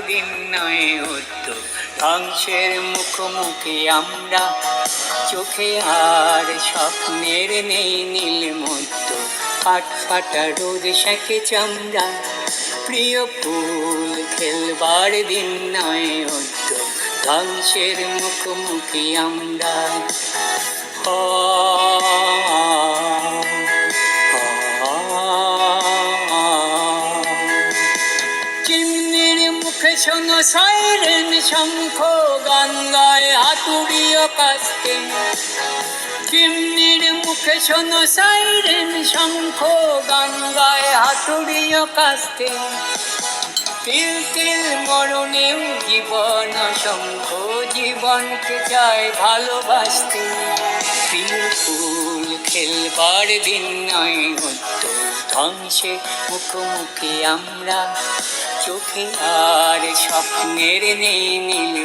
দিন নয় হতো। ধ্বংসের মুখোমুখি আমরা। চোখে আর স্বপ্নের নেই নীল মধ্য ফাট ফাটা রোদ সেঁকে চামড়া। প্রিয় ফুল খেলবার দিন নয় হতো। ধ্বংসের মুখোমুখি আমরা। শোনো সাইরেন শঙ্খ গঙ্গায় হাতুড়িও কাস্তে চিমনির মুখে শোনো সাইরেন শঙ্খ গঙ্গায় হাতুড়িও কাস্তে তিল তিল মরণেও জীবন শঙ্খ জীবনকে চায় ভালোবাসতে। ফুল খেলবার দিন নয় ধ্বংসে মুখোমুখি আমরা চোখে আর স্বপ্নের নেই নীল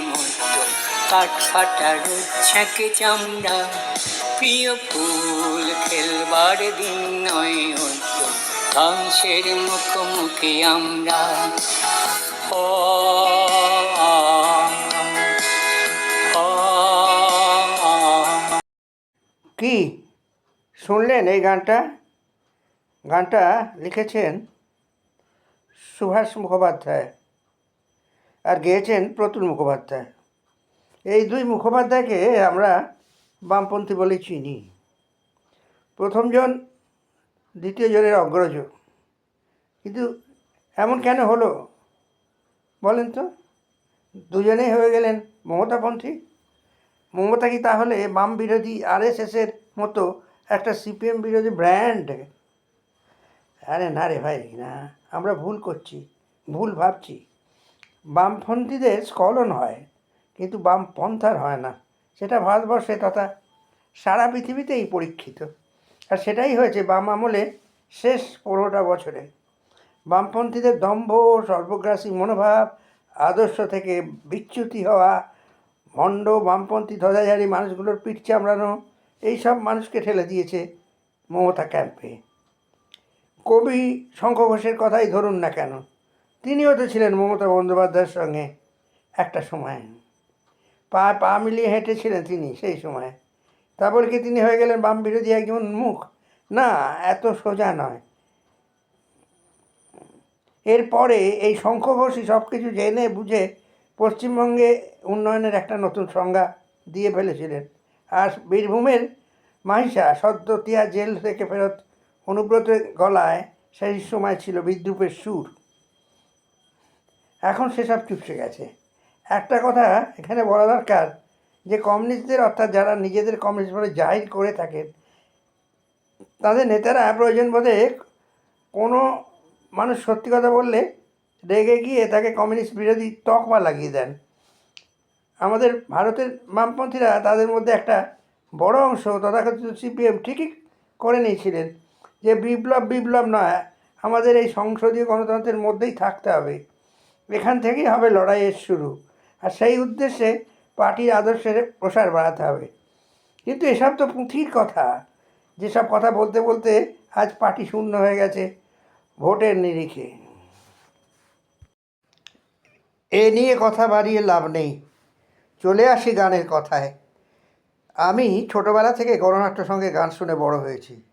কাঠ ফাটা রোদ চামড়া। প্রিয় ফুল খেলবার দিন নয় হতো ধ্বংসের মুখোমুখি আমরা। ও কি শুনলেন এই গানটা? গানটা লিখেছেন সুভাষ মুখোপাধ্যায়। আর গেয়েছেন প্রতুল মুখোপাধ্যায়। এই দুই মুখোপাধ্যায়কে আমরা বামপন্থী বলে চিনি। প্রথমজন দ্বিতীয় জনের অগ্রজ। কিন্তু এমন কেন হলো? বলেন তো। দুজনেই হয়ে গেলেন মমতাপন্থী। মমতা কি তাহলে বাম বিরোধী আরএসএসের মতো একটা সিপিএম বিরোধী ব্র্যান্ড? আরে না রে ভাই, না। আমরা ভুল করছি, ভুল ভাবছি। বামপন্থীদের স্খলন হয়, কিন্তু বামপন্থার হয় না। সেটা ভারতবর্ষে তথা সারা পৃথিবীতেই পরীক্ষিত। আর সেটাই হয়েছে বাম আমলে শেষ পনেরোটা বছরে। বামপন্থীদের দম্ভ, সর্বগ্রাসী মনোভাব, আদর্শ থেকে বিচ্যুতি হওয়া, ভণ্ড বামপন্থী ধ্বজাধারী মানুষগুলোর পিঠ চামড়ানো, এইসব মানুষকে ঠেলে দিয়েছে মমতা ক্যাম্পে। কবি শঙ্খ ঘোষের কথাই ধরুন না কেন। তিনিও তো ছিলেন মমতা বন্দ্যোপাধ্যায়ের সঙ্গে একটা সময়। পা পা মিলিয়ে হেঁটেছিলেন তিনি সেই সময়। তারপর কি তিনি হয়ে গেলেন বাম বিরোধী একজন মুখ? না, এত সোজা নয়। এরপরে এই শঙ্খ ঘোষই সব কিছু জেনে বুঝে পশ্চিমবঙ্গে উন্নয়নের একটা নতুন সংজ্ঞা দিয়ে ফেলেছিলেন। আর বীরভূমের মাহিষা সদ্য তিয়া জেল থেকে ফেরত অনুব্রতের গলায় সেই সময় ছিল বিদ্রুপের সুর। এখন সেসব চুপসে গেছে। একটা কথা এখানে বলা দরকার, যে কমিউনিস্টদের, অর্থাৎ যারা নিজেদের কমিউনিস্ট বলে জাহির করে থাকেন, তাদের নেতারা প্রয়োজন বোধে কোনো মানুষ সত্যি কথা বললে রেগে গিয়ে তাকে কমিউনিস্ট বিরোধী তকমা লাগিয়ে দেন। আমাদের ভারতের বামপন্থীরা তাদের মধ্যে একটা বড় অংশ তথাকথিত সিপিএম ঠিকই করে নিয়েছিলেন। যে বিপ্লব বিপ্লব নয়, আমাদের এই সংসদীয় গণতন্ত্রের মধ্যেই থাকতে হবে। এখান থেকেই হবে লড়াইয়ের শুরু। আর সেই উদ্দেশ্যে পার্টির আদর্শের প্রসার বাড়াতে হবে। কিন্তু এসব তো পুঁথির কথা। যেসব কথা বলতে বলতে আজ পার্টি শূন্য হয়ে গেছে, ভোটের নিরিখে। এ নিয়ে কথা বাড়িয়ে লাভ নেই। চলে আসি গানের কথায়। আমি ছোটবেলা থেকে গণনাট্য সঙ্গে গান শুনে বড় হয়েছি।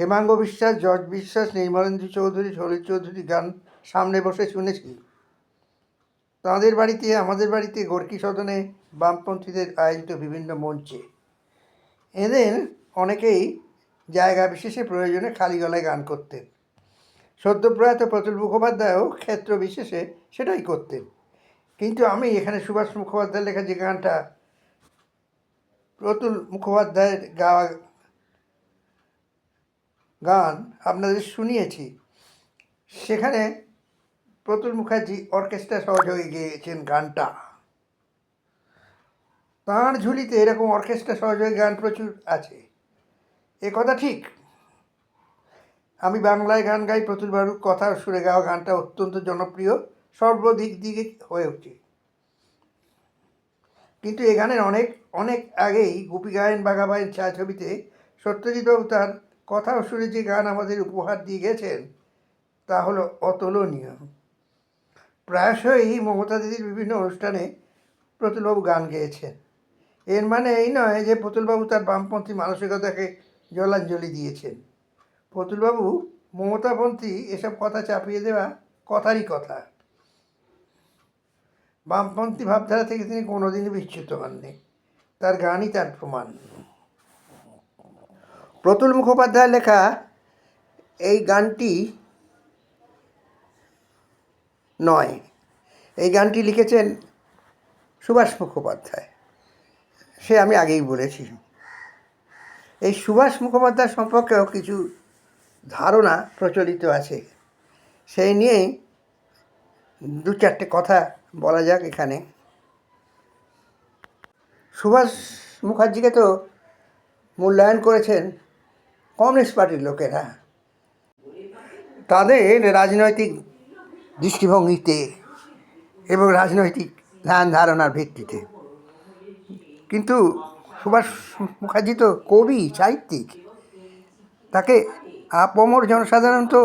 হেমাঙ্গ বিশ্বাস, জর্জ বিশ্বাস নির্মলেন্দু চৌধুরী সলিল চৌধুরী গান সামনে বসে শুনেছি। তাঁদের বাড়িতে, আমাদের বাড়িতে গোর্কি সদনে বামপন্থীদের আয়োজিত বিভিন্ন মঞ্চে। এদের অনেকেই জায়গা বিশেষে প্রয়োজনে খালি গলায় গান করতেন। সদ্যপ্রয়াত প্রতুল মুখোপাধ্যায়ও ক্ষেত্র বিশেষে সেটাই করতেন। কিন্তু আমি এখানে সুভাষ মুখোপাধ্যায়ের লেখা যে গানটা প্রতুল মুখোপাধ্যায়ের গাওয়া গান আপনাদের শুনিয়েছি। সেখানে প্রতুল মুখার্জি অর্কেস্ট্রা সহযোগে গেয়েছেন গানটা। তাঁর ঝুলিতে এরকম অর্কেস্ট্রা সহযোগী গান প্রচুর আছে। এ কথা ঠিক? আমি বাংলায় গান গাই, প্রতুল বাবুর কথা সুরে গাওয়া গানটা অত্যন্ত জনপ্রিয়, সর্বদিক দিকে হয়ে ওঠে কিন্তু এ গানের অনেক অনেক আগেই গুপি গায়েন বাঘাবাইয়ের ছায়াছবিতে সত্যজিৎবাবু তার কথা সুরে যে গান আমাদের উপহার দিয়ে গেছেন তা হলো অতুলনীয়। প্রায়শই মমতা দিদির বিভিন্ন অনুষ্ঠানে প্রতুলবাবু গান গেয়েছেন। এর মানে এই নয় যে প্রতুলবাবু তার বামপন্থী মানসিকতাকে জলাঞ্জলি দিয়েছেন। প্রতুলবাবু মমতাপন্থী এসব কথা চাপিয়ে দেওয়া কথারই কথা। বামপন্থী ভাবধারা থেকে তিনি কোনোদিনই বিচ্যুত হননি। তার গানই তার প্রমাণ। প্রতুল মুখোপাধ্যায়ের লেখা এই গানটি নয়। এই গানটি লিখেছেন সুভাষ মুখোপাধ্যায়। সে আমি আগেই বলেছি। এই সুভাষ মুখোপাধ্যায় সম্পর্কেও কিছু ধারণা প্রচলিত আছে। সেই নিয়েই দু চারটে কথা বলা যাক এখানে। সুভাষ মুখার্জিকে তো মূল্যায়ন করেছেন কমিউনিস্ট পার্টির লোকেরা, তাদের রাজনৈতিক দৃষ্টিভঙ্গিতে এবং রাজনৈতিক ধ্যান ধারণার ভিত্তিতে। কিন্তু সুভাষ মুখার্জি তো কবি, সাহিত্যিক। তাকে আপামর জনসাধারণ তো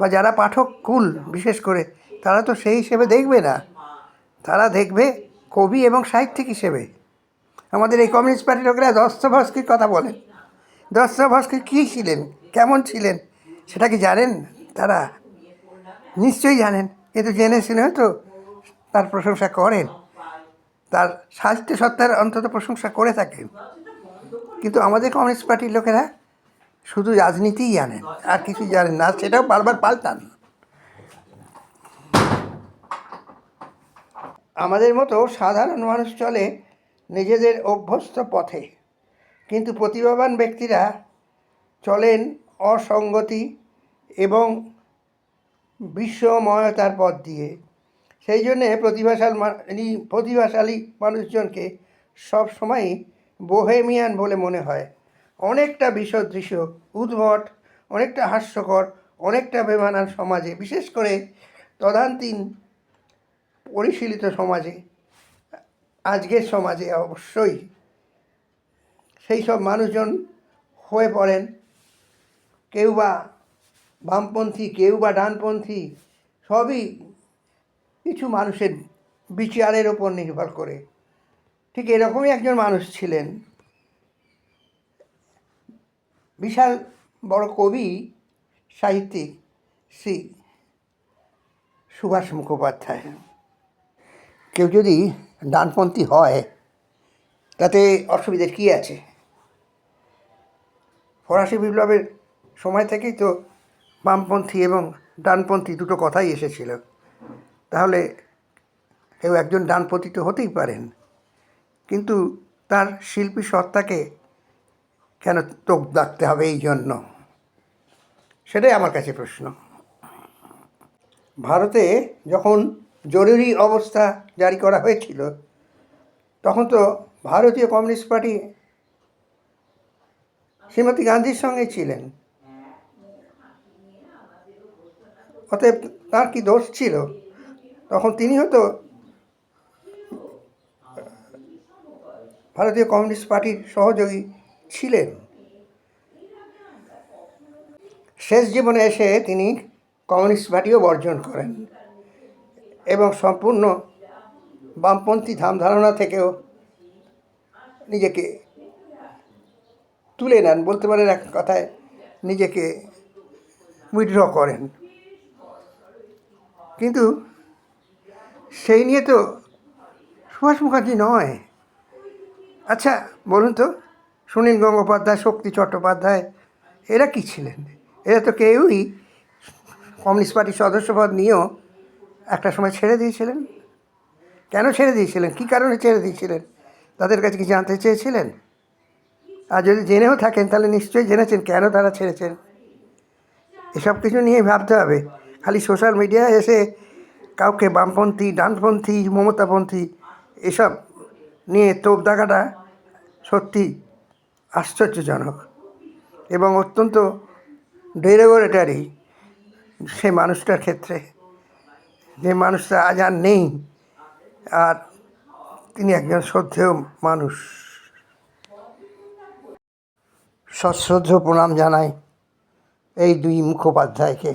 বা যারা পাঠক কুল বিশেষ করে, তারা তো সেই হিসেবে দেখবে না। তারা দেখবে কবি এবং সাহিত্যিক হিসেবে। আমাদের এই কমিউনিস্ট পার্টির লোকেরা দস্তভস্কির কথা বলেন দস্তভস্কি কী ছিলেন? কেমন ছিলেন? সেটা কি জানেন তারা? নিশ্চয়ই জানেন। কিন্তু জেনে শুনে হয়তো তার প্রশংসা করেন। তার সাহিত্য সত্তার অন্তত প্রশংসা করে থাকেন। কিন্তু আমাদের কমিউনিস্ট পার্টির লোকেরা শুধু রাজনীতিই জানেন আর কিছু জানেন না সেটাও বারবার পাল্টান। আমাদের মতো সাধারণ মানুষ চলে নিজেদের অভ্যস্ত পথে। কিন্তু প্রতিভাবান ব্যক্তিরা চলেন অসঙ্গতি এবং বিশ্বময়তার পথ দিয়ে। সেই জন্যে প্রতিভাশাল প্রতিভাশালী মানুষজনকে সব সময়ই বোহেমিয়ান বলে মনে হয়। অনেকটা বিসদৃশ্য, উদ্ভট, অনেকটা হাস্যকর, অনেকটা বেমানান সমাজে, বিশেষ করে তদান্তীন পরিশীলিত সমাজে আজকের সমাজে অবশ্যই। সেই সব মানুষজন হয়ে পড়েন। কেউ বা বামপন্থী, কেউ বা ডানপন্থী, সবই কিছু মানুষের বিচারের ওপর নির্ভর করে। ঠিক এরকমই একজন মানুষ ছিলেন। বিশাল বড় কবি, সাহিত্যিক শ্রী সুভাষ মুখোপাধ্যায়। কেউ যদি ডানপন্থী হয়, তাতে অসুবিধার কী আছে? ফরাসি বিপ্লবের সময় থেকেই তো বামপন্থী এবং ডানপন্থী দুটো কথাই এসেছিল। তাহলে কেউ একজন ডানপন্থী তো হতেই পারেন। কিন্তু তার শিল্পী সত্তাকে কেন তোপ ডাকতে হবে এই জন্য? সেটাই আমার কাছে প্রশ্ন। ভারতে যখন জরুরি অবস্থা জারি করা হয়েছিল, তখন তো ভারতীয় কমিউনিস্ট পার্টি শ্রীমতী গান্ধীর সঙ্গে ছিলেন। অতএব তার কি দোষ ছিল? তখন তিনি হয়তো ভারতীয় কমিউনিস্ট পার্টির সহযোগী ছিলেন। শেষ জীবনে এসে তিনি কমিউনিস্ট পার্টিও বর্জন করেন এবং সম্পূর্ণ বামপন্থী ধারণা থেকেও নিজেকে তুলে নেন, বলতে পারেন এক কথায় নিজেকে উইথড্র করেন। কিন্তু সেই নিয়ে তো সুভাষ মুখার্জি নয়। আচ্ছা বলুন তো, সুনীল গঙ্গোপাধ্যায়, শক্তি চট্টোপাধ্যায়, এরা কি ছিলেন? এরা তো কেউই কমিউনিস্ট পার্টির সদস্যপদ নিয়েও একটা সময় ছেড়ে দিয়েছিলেন। কেন ছেড়ে দিয়েছিলেন? কী কারণে ছেড়ে দিয়েছিলেন? তাদের কাছে কি জানতে চেয়েছিলেন? আর যদি জেনেও থাকেন, তাহলে নিশ্চয়ই জেনেছেন কেন তারা ছেড়েছেন। এসব কিছু নিয়ে ভাবতে হবে। খালি সোশ্যাল মিডিয়ায় এসে কাউকে বামপন্থী, ডানপন্থী, মমতাপন্থী এসব নিয়ে তোপ দাগাটা সত্যি আশ্চর্যজনক এবং অত্যন্ত ডেরেগোরেটারি সে মানুষটার ক্ষেত্রে। যে মানুষটা আজ আর নেই, আর তিনি একজন শ্রদ্ধেয় মানুষ। সশ্রদ্ধ প্রণাম জানাই এই দুই মুখোপাধ্যায়কে।